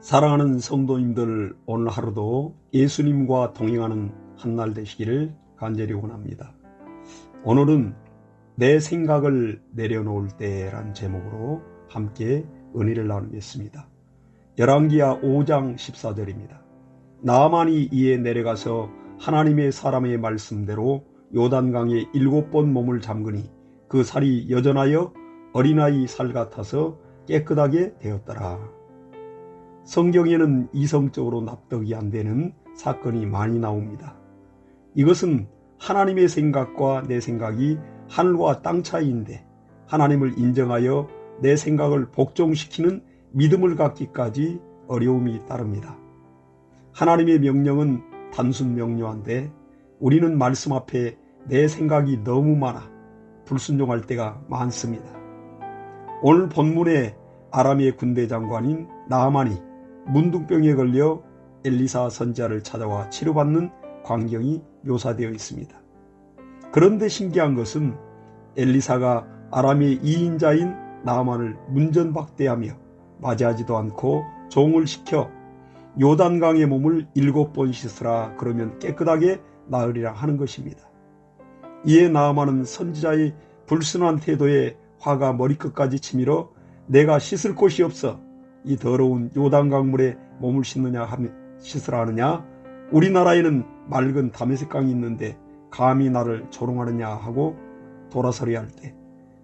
사랑하는 성도님들 오늘 하루도 예수님과 동행하는 한 날 되시기를 간절히 원합니다. 오늘은 내 생각을 내려놓을 때란 제목으로 함께 은혜를 나누겠습니다. 열왕기야 5장 14절입니다. 나만이 이에 내려가서 하나님의 사람의 말씀대로 요단강에 일곱 번 몸을 잠그니 그 살이 여전하여 어린아이 살 같아서 깨끗하게 되었더라. 성경에는 이성적으로 납득이 안 되는 사건이 많이 나옵니다. 이것은 하나님의 생각과 내 생각이 하늘과 땅 차이인데 하나님을 인정하여 내 생각을 복종시키는 믿음을 갖기까지 어려움이 따릅니다. 하나님의 명령은 단순 명료한데 우리는 말씀 앞에 내 생각이 너무 많아 불순종할 때가 많습니다. 오늘 본문에 아람의 군대 장관인 나아만이 문둥병에 걸려 엘리사 선자를 찾아와 치료받는 광경이 묘사되어 있습니다. 그런데 신기한 것은 엘리사가 아람의 2인자인 나아만을 문전박대하며 맞이하지도 않고 종을 시켜 요단강의 몸을 일곱 번 씻으라 그러면 깨끗하게 나으리라 하는 것입니다. 이에 나아만은 선지자의 불순한 태도에 화가 머리끝까지 치밀어 내가 씻을 곳이 없어 이 더러운 요단 강물에 몸을 씻느냐 하며 씻으라 하느냐 우리나라에는 맑은 다메섹강이 있는데 감히 나를 조롱하느냐 하고 돌아서려 할 때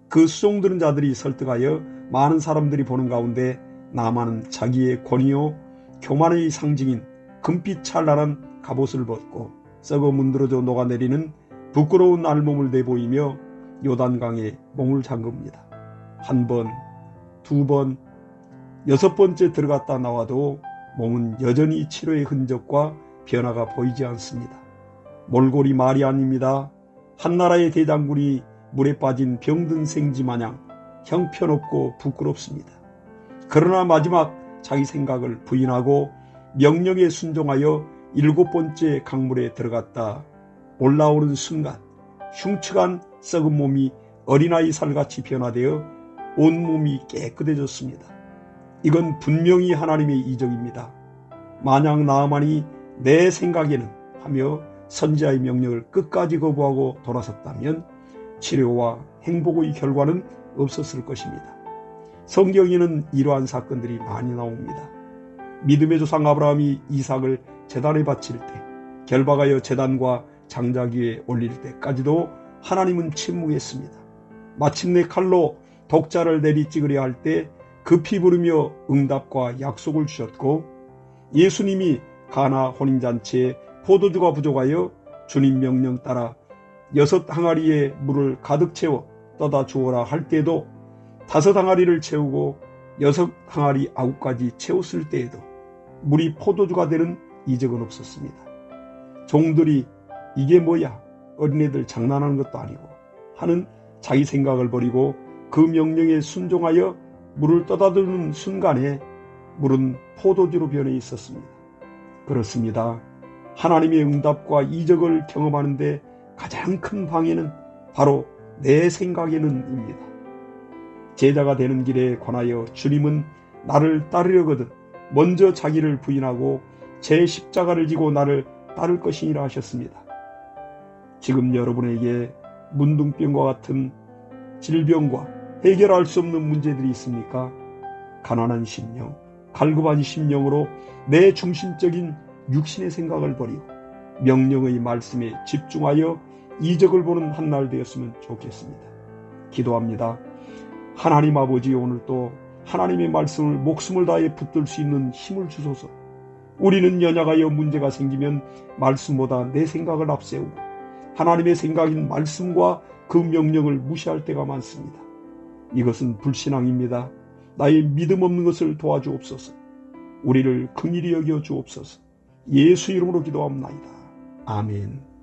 그 수종드는 자들이 설득하여 많은 사람들이 보는 가운데 나만은 자기의 권위요 교만의 상징인 금빛 찬란한 갑옷을 벗고 썩어 문드러져 녹아내리는 부끄러운 알몸을 내보이며 요단강에 몸을 잠급니다. 한 번, 두 번, 여섯 번째 들어갔다 나와도 몸은 여전히 치료의 흔적과 변화가 보이지 않습니다. 몰골이 말이 아닙니다. 한나라의 대장군이 물에 빠진 병든 생쥐 마냥 형편없고 부끄럽습니다. 그러나 마지막 자기 생각을 부인하고 명령에 순종하여 일곱 번째 강물에 들어갔다 올라오는 순간 흉측한 썩은 몸이 어린아이 살같이 변화되어 온몸이 깨끗해졌습니다. 이건 분명히 하나님의 이적입니다. 만약 나아만이 내 생각에는 하며 선지자의 명령을 끝까지 거부하고 돌아섰다면 치료와 행복의 결과는 없었을 것입니다. 성경에는 이러한 사건들이 많이 나옵니다. 믿음의 조상 아브라함이 이삭을 재단에 바칠 때 결박하여 재단과 장작 위에 올릴 때까지도 하나님은 침묵했습니다. 마침내 칼로 독자를 내리 찍으려 할 때 급히 부르며 응답과 약속을 주셨고 예수님이 가나 혼인잔치에 포도주가 부족하여 주님 명령 따라 여섯 항아리에 물을 가득 채워 떠다 주어라 할 때도 다섯 항아리를 채우고 여섯 항아리 아홉까지 채웠을 때에도 물이 포도주가 되는 이적은 없었습니다. 종들이 이게 뭐야 어린애들 장난하는 것도 아니고 하는 자기 생각을 버리고 그 명령에 순종하여 물을 떠다 주는 순간에 물은 포도주로 변해 있었습니다. 그렇습니다. 하나님의 응답과 이적을 경험하는데 가장 큰 방해는 바로 내 생각에는입니다. 제자가 되는 길에 관하여 주님은 나를 따르려거든 먼저 자기를 부인하고 제 십자가를 지고 나를 따를 것이니라 하셨습니다. 지금 여러분에게 문둥병과 같은 질병과 해결할 수 없는 문제들이 있습니까? 가난한 심령, 갈급한 심령으로 내 중심적인 육신의 생각을 버리고 명령의 말씀에 집중하여 이적을 보는 한 날 되었으면 좋겠습니다. 기도합니다. 하나님 아버지 오늘 또 하나님의 말씀을 목숨을 다해 붙들 수 있는 힘을 주소서. 우리는 연약하여 문제가 생기면 말씀보다 내 생각을 앞세우고 하나님의 생각인 말씀과 그 명령을 무시할 때가 많습니다. 이것은 불신앙입니다. 나의 믿음 없는 것을 도와주옵소서. 우리를 긍일히 여겨 주옵소서. 예수 이름으로 기도합나이다. 아멘.